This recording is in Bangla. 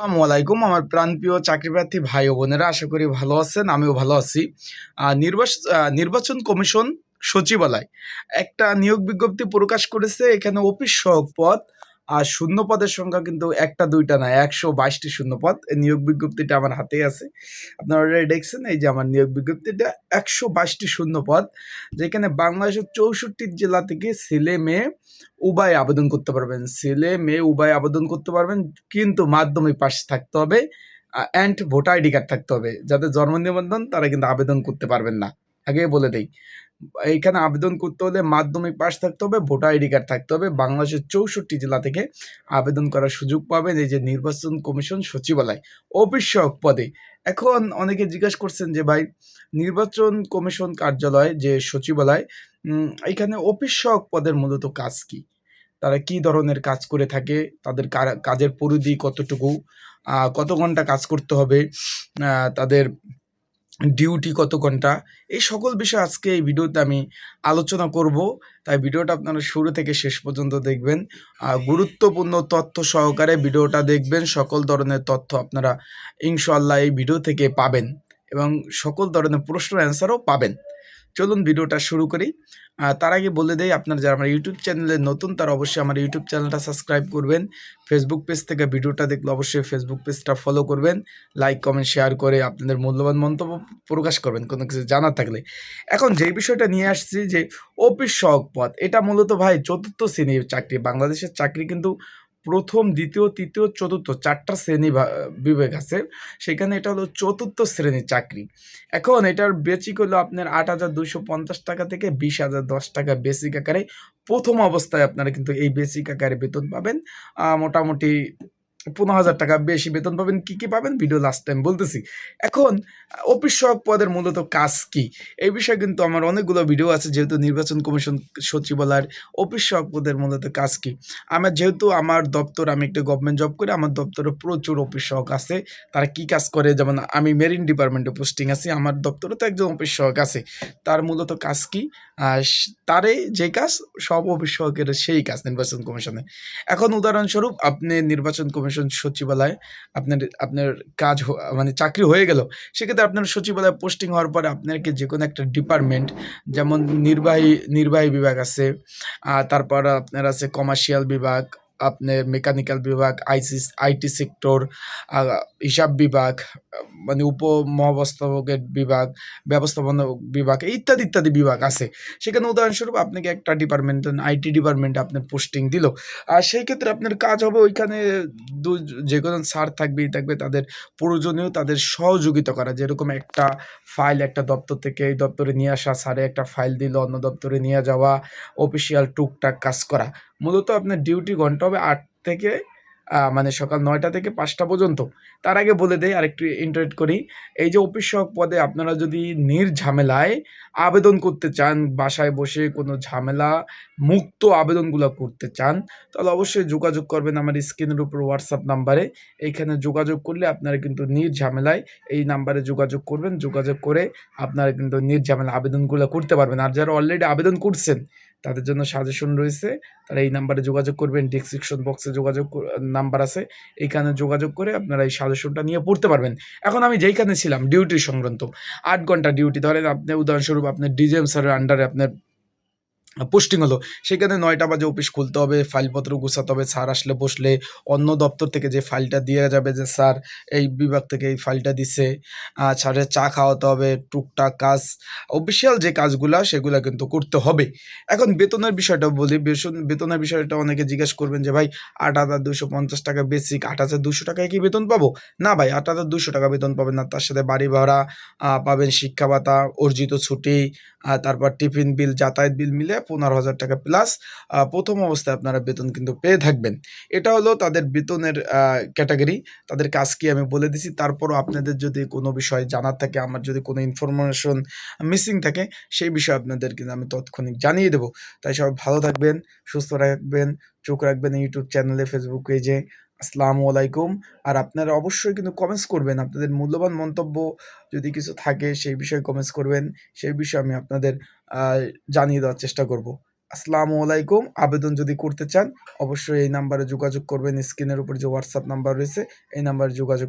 আসসালামু আলাইকুম আমার প্রাণপ্রিয় চাকরিপ্রার্থী ভাই ও বোনেরা, আশা করি ভালো আছেন, আমিও ভালো আছি। নির্বাচন নির্বাচন কমিশন সচিবালয়। একটা নিয়োগ বিজ্ঞপ্তি প্রকাশ করেছে, এখানে অফিস সহ পদ আর শূন্য পদের সংখ্যা কিন্তু একটা, দুইটা না, একশো বাইশটি শূন্য পদ এই নিয়োগ বিজ্ঞপ্তিটা আমার হাতেই আছে। আপনারা already দেখছেন এই যে আমার নিয়োগ বিজ্ঞপ্তিটা, একশো বাইশটি শূন্য পদ যেখানে বাংলাদেশের চৌষট্টি জেলা থেকে ছেলে, মেয়ে উভয় আবেদন করতে পারবেন। ছেলে, মেয়ে উভয় আবেদন করতে পারবেন, কিন্তু মাধ্যমিক পাশ থাকতে হবে অ্যান্ড ভোটার আইডি কার্ড থাকতে হবে। যাদের জন্ম নিবন্ধন, তারা কিন্তু আবেদন করতে পারবেন না। আগে বলে দেই। এইখানে আবেদন করতে হলে মাধ্যমিক পাশ থাকতে হবে, ভোটার আইডি কার্ড থাকতে হবে। বাংলাদেশের চৌষট্টি জেলা থেকে আবেদন করার সুযোগ পাবেন এই যে নির্বাচন কমিশন সচিবালয় অফিস সহক পদে। এখন অনেকে জিজ্ঞাসা করছেন যে, ভাই, নির্বাচন কমিশন কার্যালয় যে সচিবালয় এখানে অফিস সহক পদের মূলত কাজ কি? তারা কি ধরনের কাজ করে থাকে? তাদের কাজের পরিধি কতটুকু? কত ঘণ্টা কাজ করতে হবে? তাদের ডিউটি কত ঘণ্টা? এই সকল বিষয়ে আজকে এই ভিডিওতে আমি আলোচনা করব। তাই ভিডিওটা আপনারা শুরু থেকে শেষ পর্যন্ত দেখবেন। গুরুত্বপূর্ণ তথ্য সহকারে ভিডিওটা দেখবেন। সকল ধরনের তথ্য আপনারা ইনশাল্লাহ এই ভিডিও থেকে পাবেন এবং সকল ধরনের প্রশ্ন অ্যান্সারও পাবেন। চলুন ভিডিওটা শুরু করি। তার আগে বলে দেই, আপনারা যারা আমার ইউটিউব চ্যানেলে নতুন, তারা অবশ্যই আমার ইউটিউব চ্যানেলটা সাবস্ক্রাইব করবেন। ফেসবুক পেজ থেকে ভিডিওটা দেখলে অবশ্যই ফেসবুক পেজটা ফলো করবেন। লাইক কমেন্ট শেয়ার করে আপনাদের মূল্যবান মন্তব্য প্রকাশ করবেন, কোনো কিছু জানা থাকলে। এখন যেই বিষয়টা নিয়ে আসছি যে, অফিস সহক পথ, এটা মূলত ভাই চতুর্থ শ্রেণির চাকরি। বাংলাদেশের চাকরি কিন্তু প্রথম, দ্বিতীয়, তৃতীয়, চতুর্থ, চারটা শ্রেণি বিভাগ আছে। সেখানে এটা হলো চতুর্থ শ্রেণির চাকরি। এখন এটার বেচিক হলো আপনার আট হাজার দুশো পঞ্চাশ টাকা থেকে বিশ হাজার দশ টাকা বেসিক আকারে প্রথম অবস্থায় আপনারা কিন্তু এই বেসিক আকারে বেতন পাবেন। মোটামুটি পনেরো হাজার টাকা বেশি বেতন পাবেন, কি কি পাবেন? ভিডিও লাস্ট টাইম বলতেছি। এখন, অফিস সহায়ক পদের মূলত কাজ কি? এই বিষয়ে কিন্তু আমার অনেকগুলো ভিডিও আছে, যেহেতু নির্বাচন কমিশন সচিবালয়ের অফিস সহায়ক পদের মূলত কাজ কি? আমার যেহেতু আমার দপ্তর, আমি একটা গভর্নমেন্ট জব করি, আমার দপ্তরে প্রচুর অফিস সহক আছে। তারা কি কাজ করে? যেমন আমি মেরিন ডিপার্টমেন্টে পোস্টিং আছি, আমার দপ্তরে তো একজন অফিস সহক আছে। তার মূলত কাজ কি? তারে যে কাজ, সব অভিষেকের সেই কাজ, নির্বাচন কমিশনে। এখন উদাহরণস্বরূপ আপনি নির্বাচন কমিশন সচিবালয়ে আপনার আপনার কাজ মানে চাকরি হয়ে গেল, সেক্ষেত্রে আপনার সচিবালয়ে পোস্টিং হওয়ার পরে আপনাকে যে কোনো একটা ডিপার্টমেন্ট, যেমন নির্বাহী নির্বাহী বিভাগ আছে তারপর আপনার আছে কমার্শিয়াল বিভাগ আপনার মেকানিক্যাল বিভাগ আইসি আইটি সেক্টর হিসাব বিভাগ মানে উপ মহাব্যবস্থাপকের বিভাগ ব্যবস্থাপনা বিভাগ, ইত্যাদি ইত্যাদি বিভাগ আছে। সেখানে উদাহরণস্বরূপ আপনাকে একটা ডিপার্টমেন্ট আইটি ডিপার্টমেন্টে আপনার পোস্টিং দিল। আর সেই ক্ষেত্রে আপনার কাজ হবে ওইখানে দু যে কোনো স্যার থাকবেই থাকবে তাদের প্রয়োজনীয়, তাদের সহযোগিতা করা। যেরকম একটা ফাইল একটা দপ্তর থেকে এই দপ্তরে নিয়ে আসা, স্যারে একটা ফাইল দিল, অন্য দপ্তরে নিয়ে যাওয়া অফিসিয়াল টুকটাক কাজ করা। মূলত আপনার ডিউটি ঘণ্টা হবে আট থেকে মানে সকাল নয়টা থেকে পাঁচটা পর্যন্ত। তার আগে বলে দেই, আরেকটু ইন্টারেক্ট করি। এই যে অফিস সহক পদে আপনারা যদি নির্ঝামেলায় আবেদন করতে চান, বাসায় বসে কোনো ঝামেলা, মুক্ত আবেদনগুলো করতে চান, তাহলে অবশ্যই যোগাযোগ করবেন আমার স্ক্রিনের উপর হোয়াটসঅ্যাপ নাম্বারে। এইখানে যোগাযোগ করলে আপনারা কিন্তু নির্ঝামেলায় এই নাম্বারে যোগাযোগ করবেন। যোগাযোগ করে আপনারা কিন্তু নির্ঝামেলা আবেদনগুলো করতে পারবেন। আর যারা অলরেডি আবেদন করছেন তাদের জন্য সাজেশন রয়েছে। তারা এই নাম্বারে যোগাযোগ করবেন ডিসক্রিপশন বক্সে যোগাযোগ নাম্বার আছে। এইখানে যোগাযোগ করে আপনারা এই সাজেশনটা নিয়ে পড়তে পারবেন। এখন আমি যেইখানে ছিলাম ডিউটি সংক্রান্ত। আট ঘণ্টা ডিউটি ধরেন আপনি, উদাহরণস্বরূপ আপনার ডিজেম স্যারের আন্ডারে আপনার পোস্টিং হলো, সেখানে নয়টা বাজে অফিস খুলতে হবে, ফাইলপত্র গুছাতে হবে স্যার আসলে বসলে অন্য দপ্তর থেকে যে ফাইলটা দিয়ে যাবে যে স্যার এই বিভাগ থেকে এই ফাইলটা দিছে স্যারের চা খাওয়াতে হবে, টুকটাক কাজ অফিসিয়াল যে কাজগুলা সেগুলো কিন্তু করতে হবে। এখন বেতনের বিষয়টা বলি, বেতন- বেতনের বিষয়টা অনেকে জিজ্ঞেস করবেন যে ভাই, আট হাজার দুশো পঞ্চাশ টাকা বেসিক আট হাজার দুশো টাকায় কি বেতন পাবো? না ভাই, আট হাজার দুশো টাকা বেতন পাবেন না, তার সাথে বাড়ি ভাড়া পাবেন শিক্ষা ভাতা, অর্জিত ছুটি তারপর টিফিন বিল, যাতায়াত বিল মিলে পনেরো হাজার টাকা প্লাস প্রথম অবস্থায় আপনারা বেতন কিন্তু পেয়ে থাকবেন। এটা হলো তাদের বেতনের ক্যাটাগরি তাদের কাজ কি আমি বলে দিছি। তারপরও আপনাদের যদি কোনো বিষয় জানার থাকে, আমার যদি কোনো ইনফরমেশন মিসিং থাকে, সেই বিষয়ে আপনাদের কিন্তু আমি তৎক্ষণিক জানিয়ে দেবো। তাই সবাই ভালো থাকবেন, সুস্থ রাখবেন চোখ রাখবেন ইউটিউব চ্যানেলে ফেসবুক পেজে আসসালামু আলাইকুম। আর আপনারা অবশ্যই কিন্তু কমেন্টস করবেন। আপনাদের মূল্যবান মন্তব্য যদি কিছু থাকে, সেই বিষয়ে কমেন্টস করবেন। সেই বিষয়ে আমি আপনাদের জানিয়ে দেওয়ার চেষ্টা করব। আসসালামু আলাইকুম। আবেদন যদি করতে চান, অবশ্যই এই নাম্বারে যোগাযোগ করবেন। স্ক্রিনের উপর যে হোয়াটসঅ্যাপ নাম্বার রয়েছে, এই নাম্বারে যোগাযোগ